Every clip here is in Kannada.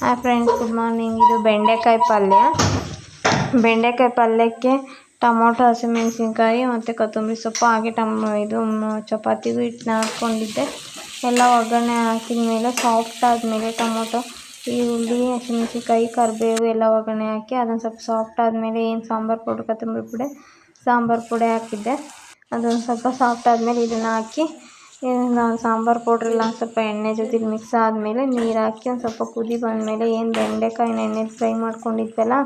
ಹಾಯ್ ಫ್ರೆಂಡ್ಸ್ ಗುಡ್ ಮಾರ್ನಿಂಗ್ ಇದು ಬೆಂಡೆಕಾಯಿ ಪಲ್ಯ. ಬೆಂಡೆಕಾಯಿ ಪಲ್ಯಕ್ಕೆ ಟೊಮೊಟೊ, ಹಸಿಮೆಣಸಿನ್ಕಾಯಿ ಮತ್ತು ಕೊತ್ತಂಬರಿ ಸೊಪ್ಪು ಹಾಗೆ ಟಮ, ಇದು ಚಪಾತಿಗೂ ಹಿಟ್ಟು ಹಾಕ್ಕೊಂಡಿದ್ದೆ ಎಲ್ಲ ಒಗ್ಗರಣೆ ಹಾಕಿದ ಮೇಲೆ ಸಾಫ್ಟ್ ಆದಮೇಲೆ ಟೊಮೊಟೊ, ಈರುಳ್ಳಿ, ಹಸಿಮೆಣಸಿನ್ಕಾಯಿ, ಕರಿಬೇವು ಎಲ್ಲ ಒಗ್ಗರಣೆ ಹಾಕಿ ಅದನ್ನು ಸ್ವಲ್ಪ ಸಾಫ್ಟ್ ಆದಮೇಲೆ ಏನು ಸಾಂಬಾರು ಪೌಡ್ರ್, ಕೊತ್ತಂಬರಿ ಪುಡಿ, ಸಾಂಬಾರು ಪುಡಿ ಹಾಕಿದ್ದೆ. ಅದೊಂದು ಸ್ವಲ್ಪ ಸಾಫ್ಟ್ ಆದಮೇಲೆ ಇದನ್ನು ಹಾಕಿ ನಾನು ಸಾಂಬಾರು ಪೌಡ್ರೆಲ್ಲ ಒಂದು ಸ್ವಲ್ಪ ಎಣ್ಣೆ ಜೊತೆಗೆ ಮಿಕ್ಸ್ ಆದಮೇಲೆ ನೀರು ಹಾಕಿ ಒಂದು ಸ್ವಲ್ಪ ಕುದಿ ಬಂದಮೇಲೆ ಏನು ಬೆಂಡೆಕಾಯಿನ ಎಣ್ಣೆಲಿ ಫ್ರೈ ಮಾಡ್ಕೊಂಡಿದ್ವಲ್ಲ,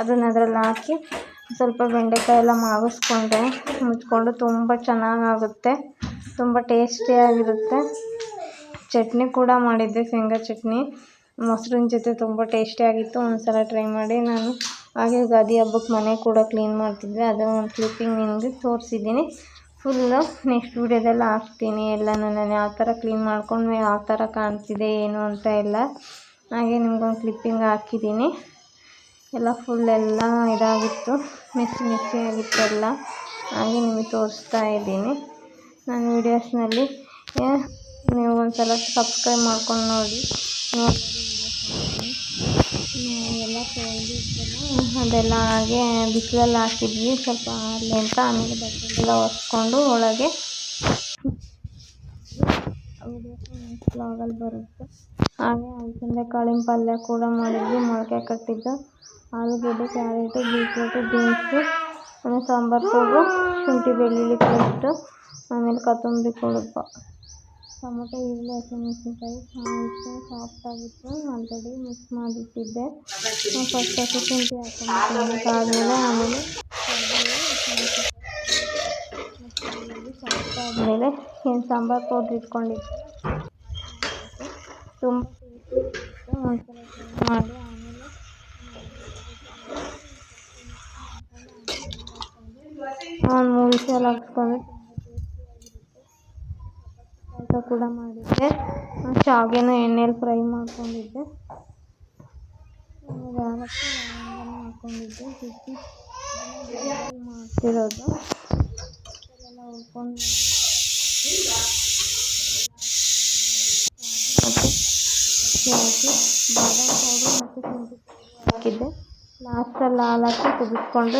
ಅದನ್ನು ಅದ್ರಲ್ಲಿ ಹಾಕಿ ಸ್ವಲ್ಪ ಬೆಂಡೆಕಾಯಿ ಎಲ್ಲ ಮಾಗಿಸ್ಕೊಂಡೆ ಮುಚ್ಕೊಂಡು ತುಂಬ ಚೆನ್ನಾಗಾಗುತ್ತೆ. ತುಂಬ ಟೇಸ್ಟಿಯಾಗಿರುತ್ತೆ ಚಟ್ನಿ ಕೂಡ ಮಾಡಿದ್ದೆ, ಶೇಂಗಾ ಚಟ್ನಿ. ಮೊಸರಿನ ಜೊತೆ ತುಂಬ ಟೇಸ್ಟಿಯಾಗಿತ್ತು ಒಂದು ಸಲ ಟ್ರೈ ಮಾಡಿ ನಾನು. ಹಾಗೆ ಯುಗಾದಿ ಹಬ್ಬಕ್ಕೆ ಮನೆ ಕೂಡ ಕ್ಲೀನ್ ಮಾಡ್ತಿದ್ದೆ. ಅದು ಒಂದು ಕ್ಲಿಪ್ಪಿಂಗ್ ನಿಮಗೆ ತೋರಿಸಿದ್ದೀನಿ. ಫುಲ್ಲು ನೆಕ್ಸ್ಟ್ ವೀಡಿಯೋದಲ್ಲಿ ಹಾಕ್ತೀನಿ. ಎಲ್ಲನೂ ನಾನು ಯಾವ ಥರ ಕ್ಲೀನ್ ಮಾಡ್ಕೊಂಡು ಯಾವ ಥರ ಕಾಣ್ತಿದೆ, ಏನು ಅಂತ ಎಲ್ಲ ಹಾಗೆ ನಿಮ್ಗೊಂದು ಕ್ಲಿಪ್ಪಿಂಗ್ ಹಾಕಿದ್ದೀನಿ. ಎಲ್ಲ ಫುಲ್ ಎಲ್ಲ ಇದಾಗಿತ್ತು. ಮೆಸ್ಸಿ ಆಗಿತ್ತು ಎಲ್ಲ. ಹಾಗೆ ನಿಮಗೆ ತೋರಿಸ್ತಾ ಇದ್ದೀನಿ. ನಾನು ವೀಡಿಯೋಸ್ನಲ್ಲಿ ನೀವು ಒಂದು ಸಲ ಸಬ್ಸ್ಕ್ರೈಬ್ ಮಾಡ್ಕೊಂಡು ನೋಡಿ ನೋಡಿ. ಅದೆಲ್ಲ ಹಾಗೆ ಬಿಸಿಲಲ್ಲಿ ಹಾಕಿದ್ವಿ ಸ್ವಲ್ಪ ಆಗಲಿ ಅಂತ ಆಮೇಲೆ ಬಟ್ಟೆಲ್ಲ ಒರೆಸ್ಕೊಂಡು ಒಳಗೆ ಬ್ಲಾಗಲ್ಲಿ ಬರುತ್ತೆ. ಹಾಗೆ ಅಲಸಂದೆ ಕಾಳಿನ ಪಲ್ಯ ಕೂಡ ಮಾಡಿದ್ವಿ. ಮೊಳಕೆ ಕಟ್ಟಿದ್ದು, ಆಲೂಗಡ್ಡೆ, carrot, beetroot, beans sambar powder ಶುಂಠಿ, ಬೆಳ್ಳುಳ್ಳಿ ಪೇಸ್ಟು, ಆಮೇಲೆ ಕೊತ್ತಂಬರಿ ಕೊಡಪ ಟೊಮೊಟೊ ಈರುಳ್ಳಿ ಹಸಿಮೆಣಸಿನ್ಕಾಯಿ ಚೆನ್ನಾಗಿತ್ತು ಸಾಫ್ಟ್ ಆಗಿತ್ತು. ಆಲ್ರೆಡಿ ಮಿಕ್ಸ್ ಮಾಡಿಟ್ಟಿದ್ದೆ. ಫಸ್ಟ್ ಹಸಿ ಶುಂಠಿ ಹಾಕೊಂಡ್ಬಿಟ್ಟು ಆದಮೇಲೆ ಆಮೇಲೆ ಸಾಫ್ಟ್ ಆದಮೇಲೆ ಏನು ಸಾಂಬಾರು ಪೌಡ್ರ್ ಇಟ್ಕೊಂಡಿದ್ದೆ. ತುಂಬ ಒಂದ್ಸಲ ಮಾಡಿ ಆಮೇಲೆ ಒಂದು ಮೂರು ಸಲ ಹಾಕ್ಸ್ಕೊಂಡು. ಪಾಯಸ ಕೂಡ ಮಾಡಿದ್ದೆ. ಶಾವಿಗೆನ ಎಣ್ಣೆಲಿ ಫ್ರೈ ಮಾಡ್ಕೊಂಡಿದ್ದೆ. ಮಾಡ್ಕೊಂಡಿದ್ದೆ ಮಾಡ್ತಿರೋದು. ಎಲ್ಲ ಹುರ್ಕೊಂಡು ಮತ್ತು ಹಾಕಿ ಬಾದಾಮ್ ಪೌಡ್ರು ಮತ್ತು ಶುಂಠಿ ಹಾಕಿದ್ದೆ. ಲಾಸ್ಟಲ್ಲಿ ಹಾಲು ಹಾಕಿ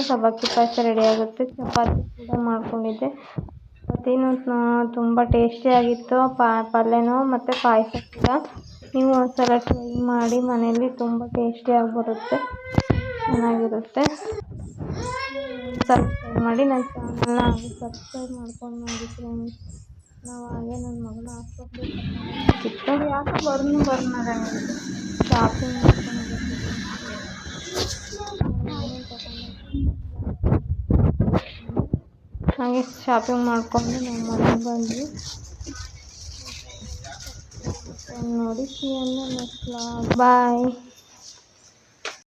ಸಬ್ಬಕ್ಕಿ ಪಾಯಸ ರೆಡಿ ಆಗುತ್ತೆ. ಚಪಾತಿ ಕೂಡ ಮಾಡ್ಕೊಂಡಿದ್ದೆ. ಚಪಾತಿನೂ ತುಂಬ ಟೇಸ್ಟಿಯಾಗಿತ್ತು ಪಲ್ಯನೂ ಮತ್ತು ಪಾಯಸ ಕೂಡ. ನೀವು ಒಂದು ಸಲ ಟ್ರೈ ಮಾಡಿ ಮನೆಯಲ್ಲಿ ತುಂಬ ಟೇಸ್ಟಿಯಾಗಿ ಬರುತ್ತೆ ಚೆನ್ನಾಗಿರುತ್ತೆ. ಸಬ್ಸ್ಕ್ರೈಬ್ ಮಾಡಿ ನನ್ನ ಚಾನಲ್ನ ಹಾಗೆ ಸಬ್ಸ್ಕ್ರೈಬ್ ಮಾಡ್ಕೊಂಡು ನೋಡಿ ಫ್ರೆಂಡ್ಸ್ ನಾವು ಹಾಗೆ ನನ್ನ ಮಗನ ಹಾಸ್ಪಿಟ್ಲಿಗೆ ಯಾಕೆ ಬರ್ನು ಬರ್ನಾರಂಗೆ ಶಾಪಿಂಗ್ ಹಾಗೆ ಶಾಪಿಂಗ್ ಮಾಡಿಕೊಂಡು ನಾವು ಮನೆಗೆ ಬಂದ್ವಿ ನೋಡಿ ಸಿ ನೆಕ್ಸ್ಟ್ ಬಾಯ್